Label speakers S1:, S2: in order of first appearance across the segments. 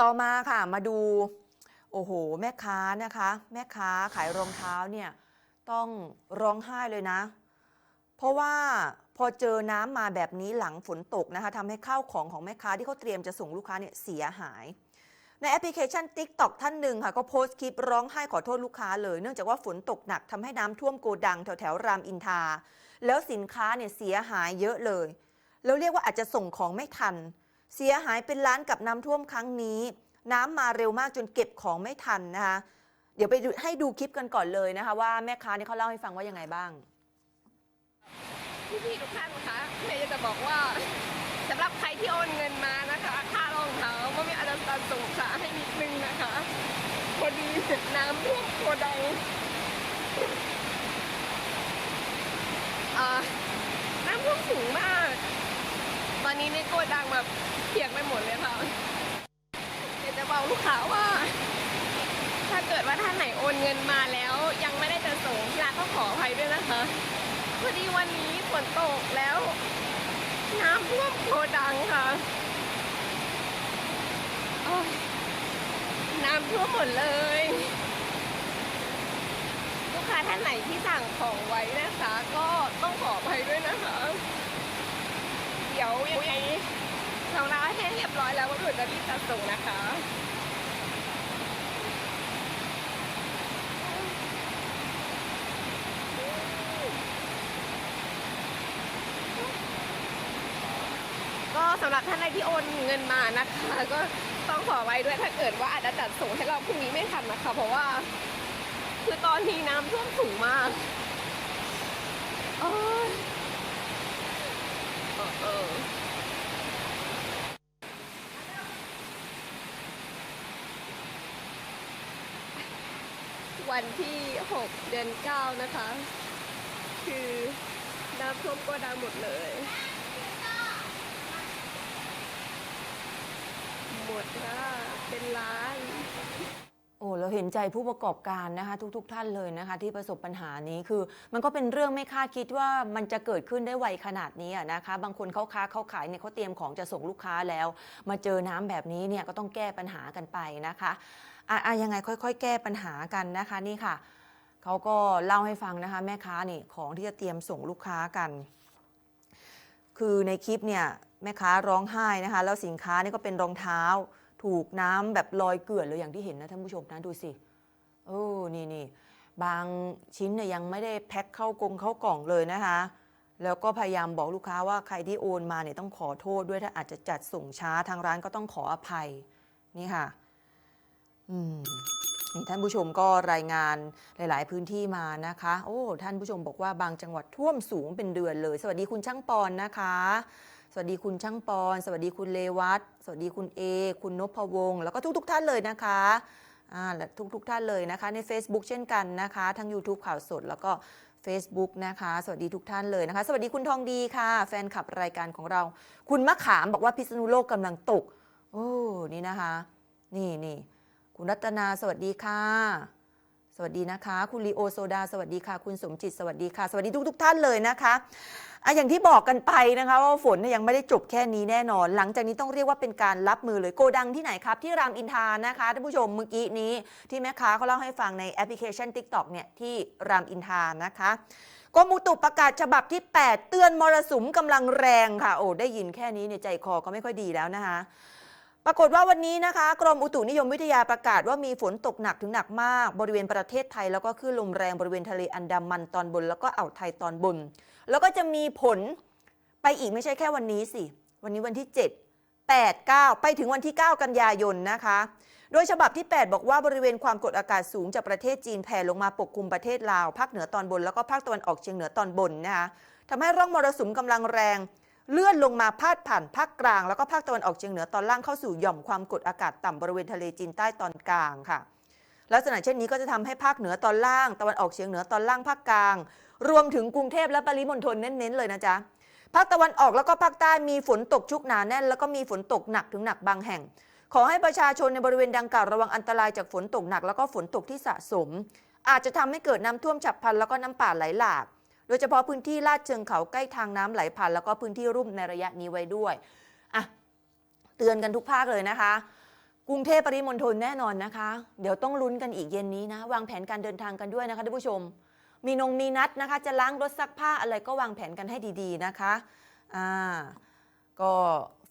S1: ต่อมาค่ะมาดู โอ้โห แม่ค้านะคะ แม่ค้าขายรองเท้าเนี่ยต้องร้องไห้เลยนะ เพราะว่าพอเจอน้ำมาแบบนี้หลังฝนตกนะคะทำให้ข้าวของของแม่ค้าที่เขาเตรียมจะส่งลูกค้าเนี่ยเสียหายในแอปพลิเคชัน TikTok ท่านหนึ่งค่ะก็โพสต์คลิปร้องไห้ขอโทษลูกค้าเลยเนื่องจากว่าฝนตกหนักทำให้น้ำท่วมโกดังแถวแถวรามอินทราแล้วสินค้าเนี่ยเสียหายเยอะเลย แล้วเรียกว่าอาจจะส่งของไม่ทัน เสียหายเป็นล้านกับน้ำท่วมครั้งนี้ น้ำมาเร็วมากจนเก็บของไม่ทันนะคะ เดี๋ยวไปให้ดูคลิปกันก่อนเลยนะคะ ว่าแม่ค้านี่เขาเล่าให้ฟังว่ายังไงบ้าง
S2: พี่ๆทุกท่านคะเมย์จะบอกว่าสำหรับใครที่โอนเงินมานะคะ ค่ารองเท้าว่มีอาจารย์ส่งขาให้นิดนึงนะคะพอดีน้ำท่วมโกดังอ่าน้ำท่วมสูงมาก นนี้ในโกดังแบบเปียกไปหมดเลยค่ะเดี๋ยวจะบอกลูกค้าว่า ถ้าเกิดว่าท่านไหนโอนเงินมาแล้วยังไม่ได้จะส่งที่ร้านต้องขออภัยด้วยนะคะพอดีวันนี้ฝนตกแล้ว น้ำท่วมโกดังค่ะน้ำท่วมหมดเลย ลูกค้าท่านไหนที่สั่งของไว้นะคะ ก็ต้องขออภัยด้วยนะคะ ดี๋ยวยังไงเราล้างให้เรียบร้อยแล้วก็เดี๋ยวจะรีบจัดส่งนะคะก็สำหรับท่านใดที่โอนเงินมานะคะ ก็ต้องขอไว้ด้วยถ้าเกิดว่าอาจจะจัดส่งให้เราพรุ่งนี้ไม่ทันนะคะ เพราะว่า คือตอนนี้น้ำท่วมสูงมากโอเออวันที่ 6 เดือน 9 นะคะ คือน้ำท่วมก็ดังหมดเลย หมดค่ะเป็นล้าน
S1: โอ้เราเห็นใจผู้ประกอบการนะคะทุกๆทท่านเลยนะคะ ที่ประสบปัญหานี้คือ มันก็เป็นเรื่องไม่คาดคิดว่ามันจะเกิดขึ้นได้ไวขนาดนี้นะคะ บางคนเขาค้าเขาขายเนี่ยเขาเตรียมของจะส่งลูกค้าแล้ว มาเจอน้ำแบบนี้เนี่ยก็ต้องแก้ปัญหากันไปนะคะอะอะยังไงค่อย ๆ แก้ปัญหากันนะคะนี่ค่ะเขาก็เล่าให้ฟังนะคะ แม่ค้านี่ของที่จะเตรียมส่งลูกค้ากัน คือในคลิปเนี่ยแม่ค้าร้องไห้นะคะ แล้วสินค้านี่ก็เป็นรองเท้า ถูกน้ำแบบลอยเกลื่อนเลยอย่างที่เห็นนะท่านผู้ชมนะดูสิโอ้นี่นี่บางชิ้นเนี่ยยังไม่ได้แพ็คเข้ากรงเข้ากล่องเลยนะคะ แล้วก็พยายามบอกลูกค้าว่าใครที่โอนมาเนี่ยต้องขอโทษด้วยถ้าอาจจะจัดส่งช้าทางร้านก็ต้องขออภัยนี่ค่ะอืมนี่ท่านผู้ชมก็รายงานหลาย ๆ พื้นที่มานะคะ โอ้ท่านผู้ชมบอกว่าบางจังหวัดท่วมสูงเป็นเดือนเลย สวัสดีคุณช่างปอนนะคะ สวัสดีคุณช่างปอน สวัสดีคุณเลวัตสวัสดีคุณเอ คุณนพวงศ์แล้วก็ทุกๆท่านเลยนะคะอ่าและทุกท่านเลยนะคะ ใน Facebook เช่นกันนะคะ ทั้ง YouTube ข่าวสดแล้วก็ Facebook นะคะ สวัสดีทุกท่านเลยนะคะ สวัสดีคุณทองดีค่ะ แฟนคลับรายการของเรา คุณมะขามบอกว่าพิษณุโลกกำลังตก โอ้ นี่นะคะ นี่นี่คุณรัตนาสวัสดีค่ะ สวัสดีนะคะ คุณลีโอโซดา สวัสดีค่ะ คุณสมจิต สวัสดีค่ะ สวัสดีทุกๆท่านเลยนะคะอะอย่างที่บอกกันไปนะคะว่าฝนยังไม่ได้จบแค่นี้แน่นอน หลังจากนี้ต้องเรียกว่าเป็นการรับมือเลยโกดังที่ไหนครับ ที่รามอินทานะคะท่านผู้ชมเมื่อกี้นี้ที่แม่ค้าเขาเล่าให้ฟังในแอปพลิเคชัน TikTok เนี่ยที่รามอินทานะคะกรมอุตุประกาศฉบับที่ 8 เตือนมรสุมกำลังแรงค่ะ โอ้ได้ยินแค่นี้เนี่ยใจคอก็ไม่ค่อยดีแล้วนะคะ ปรากฏว่าวันนี้นะคะ กรมอุตุนิยมวิทยาประกาศว่ามีฝนตกหนักถึงหนักมาก บริเวณประเทศไทย แล้วก็คลื่นลมแรงบริเวณทะเลอันดามันตอนบน แล้วก็อ่าวไทยตอนบน แล้วก็จะมีผลไปอีกไม่ใช่แค่วันนี้สิ วันนี้วันที่ 7 8 9 ไปถึงวันที่ 9 กันยายนนะคะ โดยฉบับที่ 8 บอกว่าบริเวณความกดอากาศสูงจากประเทศจีนแผ่ลงมาปกคลุมประเทศลาวภาคเหนือตอนบน แล้วก็ภาคตะวันออกเฉียงเหนือตอนบนนะคะทำให้ร่องมรสุมกำลังแรง เลื่อนลงมาพาดผ่านภาคกลาง แล้วก็ภาคตะวันออกเฉียงเหนือตอนล่างเข้าสู่หย่อมความกดอากาศต่ำบริเวณทะเลจีนใต้ตอนกลางค่ะ ลักษณะเช่นนี้ก็จะทำให้ภาคเหนือตอนล่าง ตะวันออกเฉียงเหนือตอนล่างภาคกลาง รวมถึงกรุงเทพและปริมณฑลเน้นๆเลยนะจ๊ะภาคตะวันออกแล้วก็ภาคใต้มีฝนตกชุกหนาแน่น แล้วก็มีฝนตกหนักถึงหนักบางแห่ง ขอให้ประชาชนในบริเวณดังกล่าวระวังอันตรายจากฝนตกหนัก แล้วก็ฝนตกที่สะสม อาจจะทำให้เกิดน้ำท่วมฉับพลันแล้วก็น้ำป่าไหลหลาก โดยเฉพาะพื้นที่ลาดเชิงเขาใกล้ทางน้ำไหลผ่านแล้วก็พื้นที่รุ่มในระยะนี้ไว้ด้วยอะเตือนกันทุกภาคเลยนะคะกกรุงเทพปริมณฑลแน่นอนนะคะ เดี๋ยวต้องลุ้นกันอีกเย็นนี้นะ วางแผนการเดินทางกันด้วยนะคะท่านผู้ชม มีนงมีนัดนะคะ จะล้างรถซักผ้าอะไรก็วางแผนกันให้ดีๆนะคะอ่าก็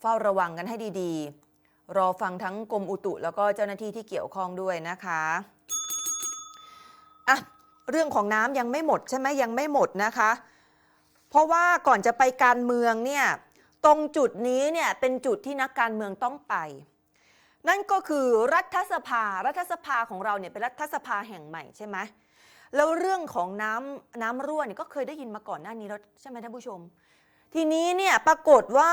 S1: เฝ้าระวังกันให้ดีๆ รอฟังทั้งกรมอุตุแล้วก็เจ้าหน้าที่ที่เกี่ยวข้องด้วยนะคะอะ เรื่องของน้ำยังไม่หมดใช่ไหมยังไม่หมดนะคะ เพราะว่าก่อนจะไปการเมืองเนี่ยตรงจุดนี้เนี่ยเป็นจุดที่นักการเมืองต้องไป นั่นก็คือรัฐสภารัฐสภาของเราเนี่ยเป็นรัฐสภาแห่งใหม่ใช่ไหมแล้วเรื่องของน้ำน้ำรั่วเนี่ยก็เคยได้ยินมาก่อนหน้านี้แล้วใช่ไหมท่านผู้ชม ทีนี้เนี่ยปรากฏว่า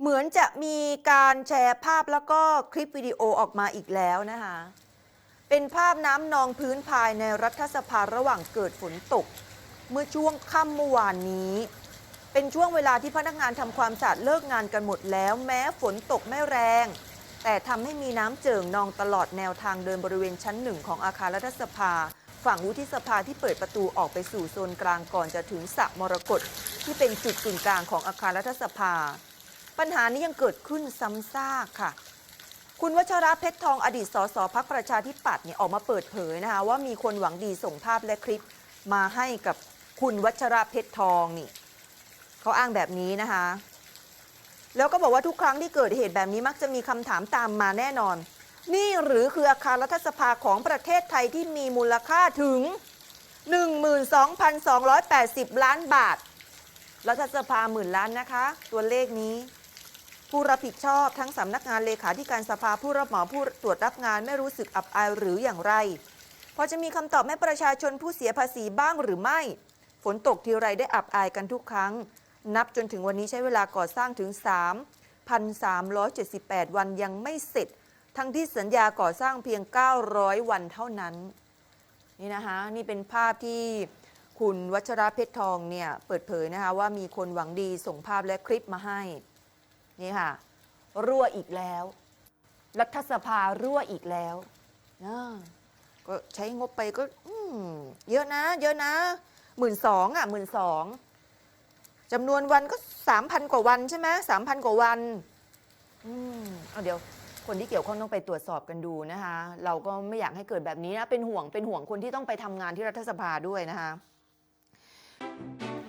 S1: เหมือนจะมีการแชร์ภาพแล้วก็คลิปวิดีโอออกมาอีกแล้วนะคะ เป็นภาพน้ำนองพื้นภายในรัฐสภาระหว่างเกิดฝนตก เมื่อช่วงค่ำเมื่อวานนี้ เป็นช่วงเวลาที่พนักงานทำความสะอาดเลิกงานกันหมดแล้ว แม้ฝนตกไม่แรง แต่ทำให้มีน้ำเจิ่งนองตลอดแนวทางเดินบริเวณชั้นหนึ่งของอาคารรัฐสภา ฝั่งวุฒิสภาที่เปิดประตูออกไปสู่โซนกลางก่อนจะถึงสระมรกตที่เป็นจุดกึ่งกลางของอาคารรัฐสภา ปัญหานี้ยังเกิดขึ้นซ้ำซากค่ะ คุณวัชระเพชรทองอดีตสสพักประชาธิปัตย์เนี่ยออกมาเปิดเผยนะคะว่ามีคนหวังดีส่งภาพและคลิปมาให้กับคุณวัชระเพชรทองนี่เขาอ้างแบบนี้นะคะ แล้วก็บอกว่าทุกครั้งที่เกิดเหตุแบบนี้มักจะมีคำถามตามมาแน่นอน นี่หรือคืออาคารรัฐสภาของประเทศไทยที่มีมูลค่าถึง 12,280 ล้านบาทรัฐสภาหมื่นล้านนะคะ ตัวเลขนี้ ผู้รับผิดชอบทั้งสำนักงานเลขาธิการสภาผู้รับเหมาผู้ตรวจรับงานไม่รู้สึกอับอายหรืออย่างไรพอจะมีคำตอบให้ประชาชนผู้เสียภาษีบ้างหรือไม่ ฝนตกทีไรได้อับอายกันทุกครั้ง นับจนถึงวันนี้ใช้เวลาก่อสร้างถึง 3,378 วันยังไม่เสร็จ ทั้งที่สัญญาก่อสร้างเพียง 900 วันเท่านั้น นี่นะคะนี่เป็นภาพที่คุณวัชระเพชรทองเนี่ยเปิดเผยนะคะว่ามีคนหวังดีส่งภาพและคลิปมาให้ นี่ค่ะ รั่วอีกแล้ว รัฐสภารั่วอีกแล้วนะก็ใช้งบไปก็เยอะนะ เยอะนะหมื่นสองอะหมื่นสองจำนวนวันก็สามพันกว่าวันใช่ไหมสามพันกว่าวันอืมเอาเดี๋ยวคนที่เกี่ยวข้องต้องไปตรวจสอบกันดูนะคะ เราก็ไม่อยากให้เกิดแบบนี้นะ เป็นห่วงเป็นห่วงคนที่ต้องไปทำงานที่รัฐสภาด้วยนะคะ